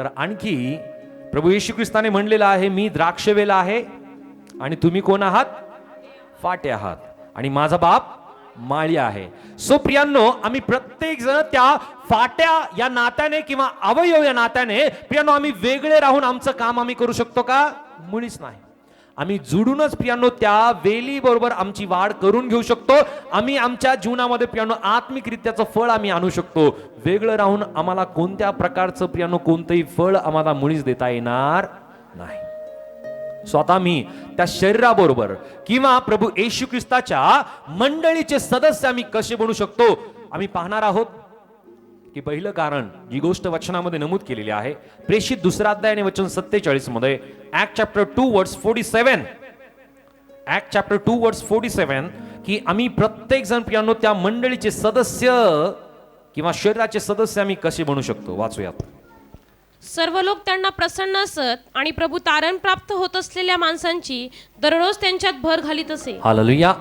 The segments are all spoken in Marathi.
तर आणखी प्रभू येशू ख्रिस्ताने म्हणलेलं आहे मी द्राक्षवेल आहे आणि तुम्ही कोण आहात? फाटे आहात. आणि माझा बाप माळी आहे. सो प्रियांनो आम्ही प्रत्येक जण त्या फाट्या या नात्याने किंवा अवयव या नात्याने प्रियांनो आम्ही वेगळे राहून आमचं काम आम्ही करू शकतो का? मुळीच नाही. आम्ही जुडूनच प्रियांनो त्या वेली बरोबर आमची वाढ करून घेऊ शकतो. आम्ही आमच्या जीवनामध्ये प्रियांनो आत्मिकरित्याचं फळ आम्ही आणू शकतो. वेगळं राहून आम्हाला कोणत्या प्रकारचं प्रियांनो कोणतंही फळ आम्हाला मुळीच देता येणार नाही. स्वतः मी त्या शरीराबरोबर किंवा प्रभू येशू ख्रिस्ताच्या मंडळीचे सदस्य आम्ही कसे बनू शकतो? आम्ही पाहणार आहोत. की पहिलं कारण जी गोष्ट वचनामध्ये नमूद केलेली आहे प्रेषित दुसरा अध्याय आणि वचन सत्तेचाळीसमध्ये act chapter two words forty seven act chapter two words forty seven की आम्ही प्रत्येक जण पियानो त्या मंडळीचे सदस्य किंवा शरीराचे सदस्य आम्ही कसे बनू शकतो? वाचूयात. सर्व लोक त्यांना प्रसन्न असत आणि प्रभू तारण प्राप्त होत असलेल्या माणसांची दररोज त्यांच्यात भर घालीत असे. हालेलुया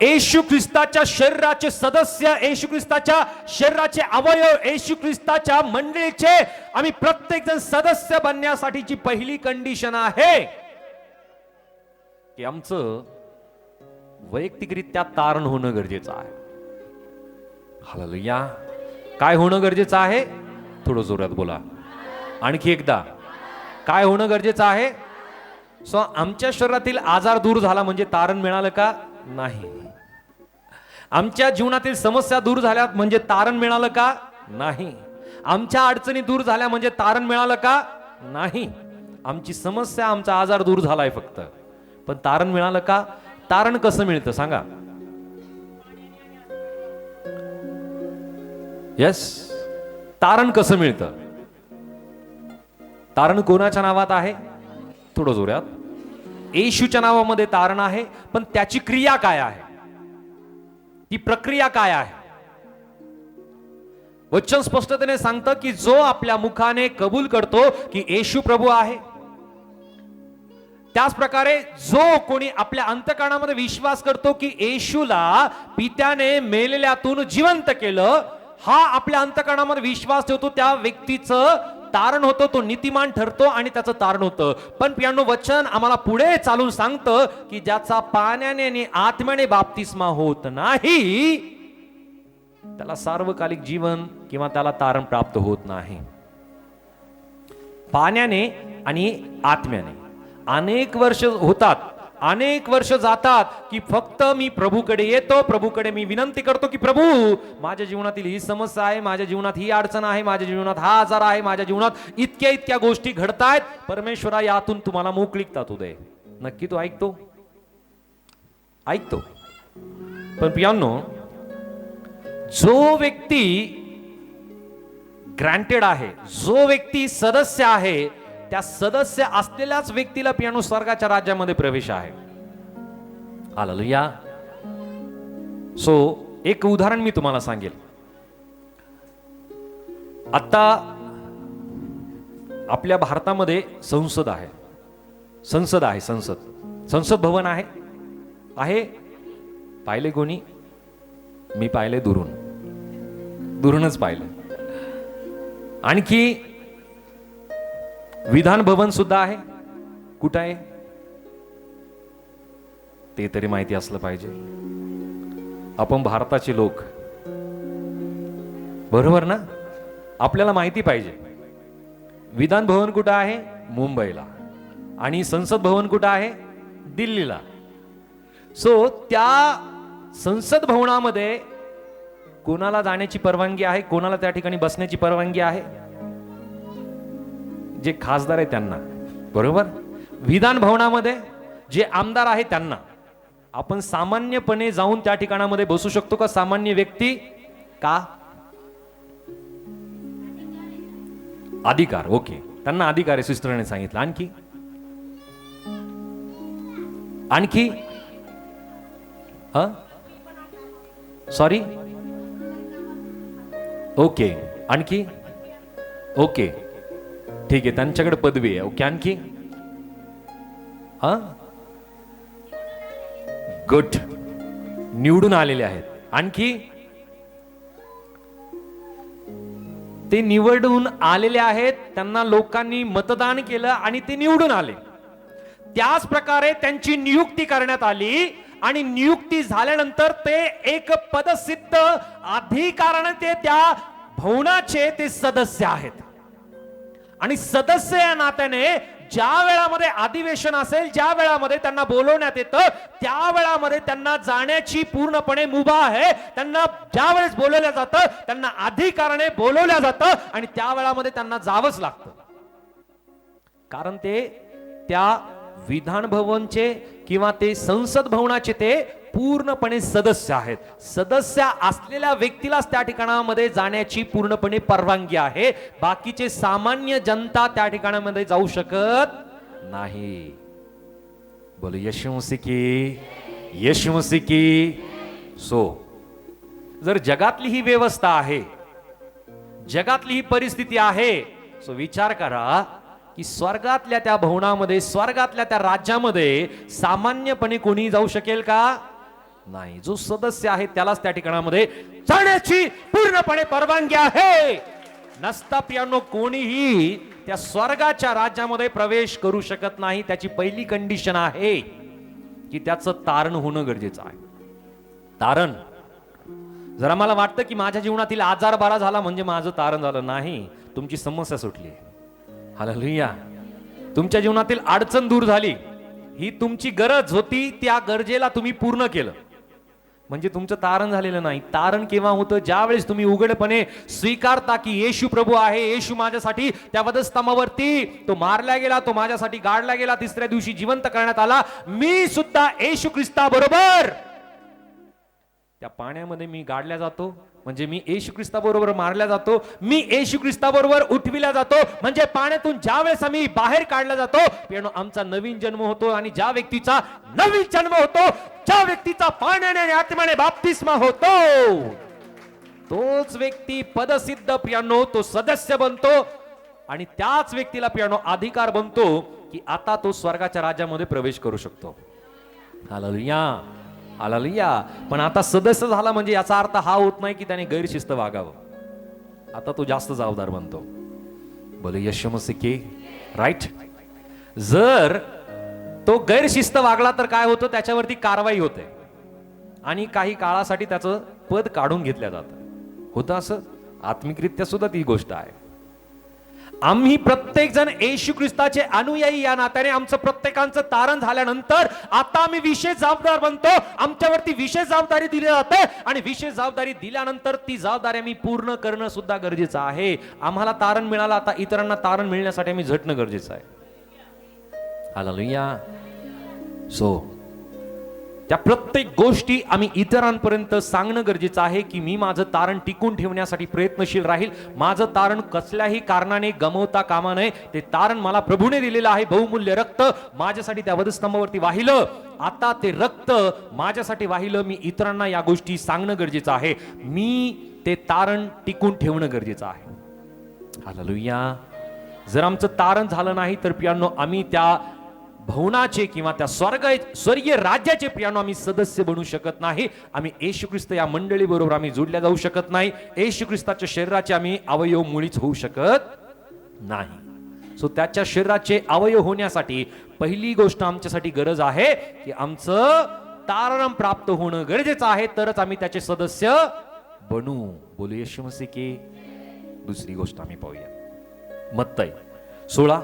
येशू ख्रिस्ताच्या शरीराचे सदस्य येशू ख्रिस्ताच्या शरीराचे अवयव येशू ख्रिस्ताच्या मंडळीचे आम्ही प्रत्येक जण सदस्य बनण्यासाठीची पहिली कंडिशन आहे की आमचं वैयक्तिकरित्या तारण होणं गरजेचं आहे. हालेलुया. काय होणं गरजेचं आहे? थोडं जोरात बोला. आणखी एकदा. काय होणं गरजेचं आहे? सो आमच्या शरीरातील आजार दूर झाला म्हणजे तारण मिळालं का? नाही. आमच्या जीवनातील समस्या दूर झाल्या म्हणजे तारण मिळालं का? नाही. आमच्या अडचणी दूर झाल्या म्हणजे तारण मिळालं का? नाही. आमची समस्या आमचा आजार दूर झालाय फक्त. पण तारण मिळालं का? तारण कसं मिळतं सांगा? यस तारण कसं मिळतं? तारण कोणाच्या नावात आहे? थोडं जोरात. येशूच्या नावामध्ये तारण आहे पण त्याची क्रिया काय आहे? ती प्रक्रिया काय आहे? वचन स्पष्टतेने सांगतं की जो आपल्या मुखाने कबूल करतो की येशू प्रभू आहे त्याच प्रकारे जो कोणी आपल्या अंतकरणामध्ये विश्वास करतो की येशूला पित्याने मेलेल्यातून जिवंत केलं हा आपल्या अंतकरणामध्ये विश्वास ठेवतो त्या व्यक्तीचं तारण होतं तो नीतिमान ठरतो आणि त्याचं तारण होतं. पण पियानो वचन आम्हाला पुढे चालून सांगतं की ज्याचा पाण्याने आणि आत्म्याने बाप्तिस्मा होत नाही त्याला सार्वकालिक जीवन किंवा त्याला तारण प्राप्त होत नाही. पाण्याने आणि आत्म्याने अनेक वर्ष होतात अनेक वर्ष जातात की फक्त मी प्रभूकडे येतो प्रभूकडे मी विनंती करतो की प्रभू माझ्या जीवनातील ही समस्या आहे माझ्या जीवनात ही अडचण आहे माझ्या जीवनात हा आजार आहे माझ्या जीवनात इतक्या इतक्या गोष्टी घडतायत परमेश्वरा यातून तुम्हाला मोकळीकता तू दे. नक्की तो ऐकतो? ऐकतो. पण पियानो जो व्यक्ती ग्रँटेड आहे जो व्यक्ती सदस्य आहे त्या सदस्य असलेल्याच व्यक्तीला पियानो स्वर्गाच्या राज्यामध्ये प्रवेश आहे. हालेलुया सो एक उदाहरण मी तुम्हाला सांगेल. आता आपल्या भारतामध्ये संसद आहे. संसद आहे संसद. संसद भवन आहे. आहे? पाहिले कोणी? मी पाहिले दुरून. दुरूनच पाहिलं. आणखी विधान भवन सुद्धा आहे. कुठं आहे? ते तरी माहिती असलं पाहिजे. आपण भारताचे लोक. बरोबर ना? आपल्याला माहिती पाहिजे. विधान भवन कुठं आहे? मुंबईला. आणि संसद भवन कुठं आहे? दिल्लीला. सो त्या संसद भवनामध्ये कोणाला जाण्याची परवानगी आहे? कोणाला त्या ठिकाणी बसण्याची परवानगी आहे? जे खासदार आहे त्यांना. बरोबर? विधान भवनामध्ये जे आमदार आहे त्यांना. आपण सामान्यपणे जाऊन त्या ठिकाणामध्ये बसू शकतो का? सामान्य व्यक्ती? का? अधिकार. ओके. त्यांना अधिकार आहे सिस्टरने सांगितलं. आणखी? आणखी? Sorry okay. आणखी? ओके. ठीक आहे त्यांच्याकडे पदवी आहे. ओके आणखी? हा? गुड निवडून आलेले आहेत. आणखी? ते निवडून आलेले आहेत त्यांना लोकांनी मतदान केलं आणि ते निवडून आले. त्याच प्रकारे त्यांची नियुक्ती करण्यात आली आणि नियुक्ती झाल्यानंतर ते एक पदसिद्ध अधिकाराने ते त्या भवनाचे ते सदस्य आहेत. आणि सदस्य या नात्याने ज्या वेळामध्ये अधिवेशन असेल ज्या वेळामध्ये त्यांना बोलवण्यात येतं त्या वेळामध्ये त्यांना जाण्याची पूर्णपणे मुभा आहे. त्यांना ज्या वेळेस बोलवलं जातं त्यांना अधिकाराने बोलवलं जातं आणि त्या वेळामध्ये त्यांना जावंच लागतं. कारण ते त्या विधान भवनचे किंवा ते संसद भवनाचे ते पूर्णपणे सदस्य आहेत. सदस्य असलेल्या व्यक्तीलाच त्या ठिकाणामध्ये जाण्याची पूर्णपणे परवानगी आहे. बाकीचे सामान्य जनता त्या ठिकाणामध्ये जाऊ शकत नाही. बोल यशवंशी की यशवंशी की. सो जर जगातली ही व्यवस्था आहे जगातली ही परिस्थिती आहे सो विचार करा की स्वर्गातल्या त्या भवनामध्ये स्वर्गातल्या त्या राज्यामध्ये सामान्यपणे कोणी जाऊ शकेल का? नाही. जो सदस्य आहे त्यालाच त्या ठिकाणामध्ये जाण्याची पूर्णपणे परवानगी आहे. नसता पियानो कोणीही त्या स्वर्गाच्या राज्यामध्ये प्रवेश करू शकत नाही. त्याची पहिली कंडिशन आहे की त्याचं तारण होणं गरजेचं आहे. तारण. जरा मला वाटतं की माझ्या जीवनातील आजार बारा झाला म्हणजे माझं तारण झालं. नाही तुमची समस्या सुटली. हालेलुया. तुमच्या जीवनातील अडचण दूर झाली. ही तुमची गरज होती त्या गरजेला तुम्ही पूर्ण केलं. म्हणजे तुमचं तारण झालेलं नाही. तारण केव्हा होतं? ज्यावेळेस तुम्ही उघडपणे स्वीकारता की येशू प्रभू आहे येशू माझ्यासाठी त्या वधस्तंभावरती तो मारला गेला तो माझ्यासाठी गाडला गेला तिसऱ्या दिवशी जिवंत करण्यात आला. मी सुद्धा येशू ख्रिस्ता बरोबर त्या पाण्यामध्ये मी गाडल्या जातो. म्हणजे मी येशू ख्रिस्ताबरोबर मारला मारल्या जातो मी येशू ख्रिस्ताबरोबर उठविला उठविल्या जातो म्हणजे पाण्यातून ज्या वेळेस आम्ही बाहेर काढला जातो पियानो आमचा नवीन जन्म होतो आणि ज्या व्यक्तीचा नवीन जन्म होतो ज्या व्यक्तीचा पाण्याने आणि आत्म्याने बाप्तिस्मा होतो तोच व्यक्ती पदसिद्ध पियानो तो सदस्य बनतो आणि त्याच व्यक्तीला पियानो अधिकार बनतो की आता तो स्वर्गाच्या राज्यामध्ये प्रवेश करू शकतो. हालेलुया. आला पण आता सदस्य झाला म्हणजे याचा अर्थ हा होत नाही की त्याने गैरशिस्त वागावं. आता तो जास्त जबाबदार बनतो. बोले यशमसी के राईट जर तो गैरशिस्त वागला तर काय होतं? त्याच्यावरती कारवाई होते. आणि काही काळासाठी त्याचं पद काढून घेतलं जातं. होतं असं? आत्मिकरित्या सुद्धा ती गोष्ट आहे. आम्ही प्रत्येक जण येशू ख्रिस्ताचे अनुयायी या नात्याने आमचं प्रत्येकांचं तारण झाल्यानंतर आता आम्ही विशेष जबाबदार बनतो. आमच्यावरती विशेष जबाबदारी दिली जाते आणि विशेष जबाबदारी दिल्यानंतर ती जबाबदारी आम्ही पूर्ण करणं सुद्धा गरजेचं आहे. आम्हाला तारण मिळालं आता इतरांना तारण मिळण्यासाठी आम्ही झटणं गरजेचं आहे. हालेलुया सो त्या प्रत्येक गोष्टी आम्ही इतरांपर्यंत सांगणं गरजेचं आहे की मी माझं तारण टिकून ठेवण्यासाठी प्रयत्नशील राहील. माझं तारण कसल्याही कारणाने गमवता कामा नये. ते तारण मला प्रभूने दिलेलं आहे. बहुमूल्य रक्त. माझ्यासाठी त्या वधस्तंभावरती वाहिलं. आता ते रक्त माझ्यासाठी वाहिलं. मी इतरांना या गोष्टी सांगणं गरजेचं आहे. मी ते तारण टिकून ठेवणं गरजेचं आहे. हालेलुया जर आमचं तारण झालं नाही तर पियानो आम्ही त्या भवनाचे किंवा त्या स्वर्ग स्वर्गीय राज्याचे पियानो आम्ही सदस्य बनू शकत नाही. आम्ही येशू ख्रिस्त या मंडळी बरोबर आम्ही जोडल्या जाऊ शकत नाही. येशू ख्रिस्ताच्या शरीराचे आम्ही अवयव मुळीच होऊ शकत नाही. सो त्याच्या शरीराचे अवयव होण्यासाठी पहिली गोष्ट आमच्यासाठी गरज आहे की आमचं तारण प्राप्त होणं गरजेचं आहे. तरच आम्ही त्याचे सदस्य बनू. बोलू येशू मसी की दुसरी गोष्ट आम्ही पाहूया. मत्तय सोळा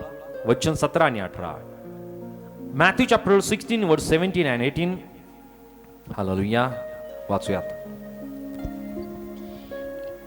वचन सतरा आणि अठरा. Matthew chapter sixteen word seventeen and eighteen hallelujah वाचूयात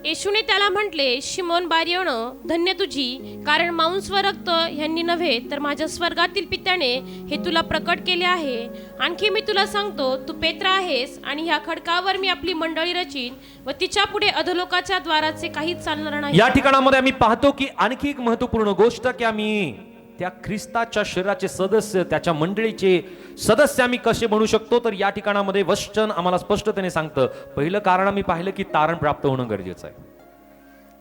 येशूने त्याला म्हटले शिमोन बारियण धन्य तुझी कारण मांस व रक्त ह्यांनी नव्हे तर माझ्या स्वर्गातील पित्याने हे तुला प्रकट केले आहे. आणखी मी तुला सांगतो तू पेत्र आहेस आणि ह्या खडकावर मी आपली मंडळी रचीन व तिच्या पुढे अधोलोकाच्या द्वाराचे काहीच चालणार नाही. या ठिकाणामध्ये आम्ही पाहतो की आणखी एक महत्त्वपूर्ण गोष्ट की आम्ही त्या ख्रिस्ताच्या शरीराचे सदस्य त्याच्या मंडळीचे सदस्य आम्ही कसे म्हणू शकतो? तर या ठिकाणामध्ये वचन आम्हाला स्पष्टतेने सांगतं. पहिलं कारण आम्ही पाहिलं की तारण प्राप्त होणं गरजेचं आहे.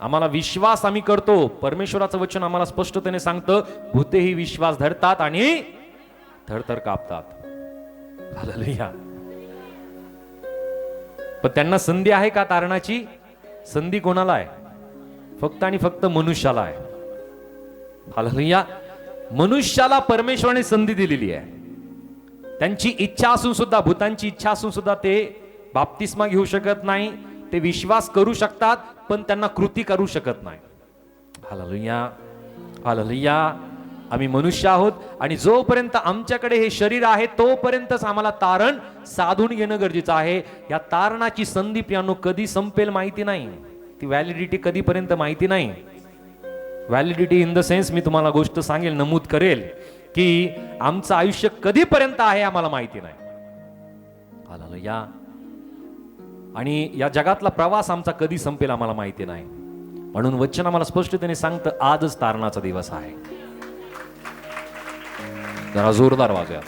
आम्हाला विश्वास आम्ही करतो. परमेश्वराचं वचन आम्हाला स्पष्टतेने सांगतं. भूतेही विश्वास धरतात आणि थरथर कापतात. हालेलुया. पण त्यांना संधी आहे का तारणाची? संधी कोणाला आहे? फक्त आणि फक्त मनुष्याला आहे. हालेलुया. मनुष्याला परमेश्वराने संधी दिलेली आहे. त्यांची इच्छा असून सुद्धा भूतांची इच्छा असून सुद्धा ते बाप्तिस्मा घेऊ शकत नाही ते विश्वास करू शकतात पण त्यांना कृती करू शकत नाही. Hallelujah hallelujah. आम्ही मनुष्य आहोत आणि जोपर्यंत आमच्याकडे हे शरीर आहे तोपर्यंतच आम्हाला तारण साधून घेणं गरजेचं आहे. या तारणाची संधी प्रियानो कधी संपेल माहिती नाही. ती व्हॅलिडिटी कधीपर्यंत माहिती नाही. व्हॅलिडिटी इन द सेन्स मी तुम्हाला गोष्ट सांगेल नमूद करेल की आमचं आयुष्य कधीपर्यंत आहे आम्हाला माहिती नाही. या आणि या जगातला प्रवास आमचा कधी संपेल आम्हाला माहिती नाही. म्हणून वचन आम्हाला स्पष्टतेने सांगतं आजच तारणाचा दिवस आहे. जरा जोरदार वाजूया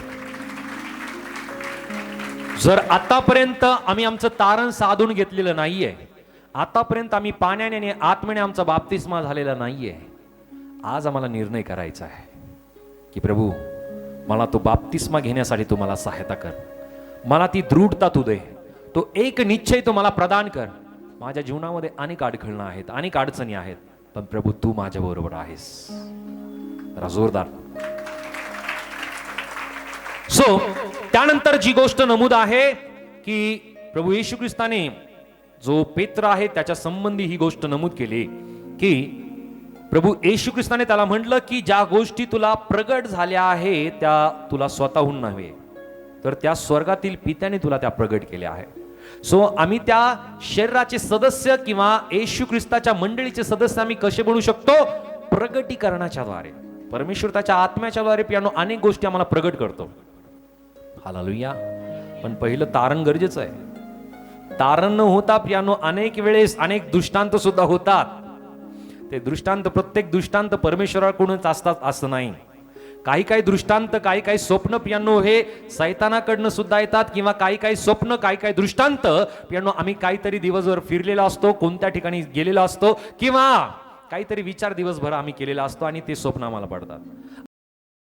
जर आतापर्यंत आम्ही आमचं तारण साधून घेतलेलं नाहीये आतापर्यंत आम्ही पाण्याने आणि आत्म्याने आमचा बाप्तिस्मा झालेला नाहीये. आज आम्हाला निर्णय करायचा आहे. की प्रभू मला तो बाप्तिस्मा घेण्यासाठी तू मला सहायता कर. मला ती दृढता तू दे. तो एक निश्चय तू मला प्रदान कर. माझ्या जीवनामध्ये अनेक अडखळणं आहेत अनेक अडचणी आहेत पण प्रभू तू माझ्या बरोबर आहेस. जोरदार. सो त्यानंतर जी गोष्ट नमूद आहे की प्रभू येशू ख्रिस्ताने जो पेत्र आहे त्याच्या संबंधी ही गोष्ट नमूद केली की प्रभू येशू ख्रिस्ताने त्याला म्हटलं की ज्या गोष्टी तुला प्रगट झाल्या आहे त्या तुला स्वतःहून नव्हे तर त्या स्वर्गातील पित्याने तुला त्या प्रगट केल्या आहे सो आम्ही त्या शरीराचे सदस्य किंवा येशू ख्रिस्ताच्या मंडळीचे सदस्य आम्ही कसे बनू शकतो? प्रगटीकरणाच्या द्वारे. परमेश्वर त्याच्या आत्म्याच्या द्वारे पियानो अनेक गोष्टी आम्हाला प्रगट करतो. हालालुया. पण पहिलं तारण गरजेचं आहे. तारण न होता पियानो अनेक वेळेस अनेक दृष्टांत सुद्धा होतात. ते दृष्टांत प्रत्येक दृष्टांत परमेश्वराकडूनच असतात असं नाही. काही काही दृष्टांत काही काही स्वप्न पियानो हे सैतानाकडनं सुद्धा येतात किंवा काही काही स्वप्न काही काही दृष्टांत पियानो आम्ही काहीतरी दिवसभर फिरलेला असतो कोणत्या ठिकाणी गेलेला असतो किंवा काहीतरी विचार दिवसभर आम्ही केलेला असतो आणि ते स्वप्न आम्हाला पडतात.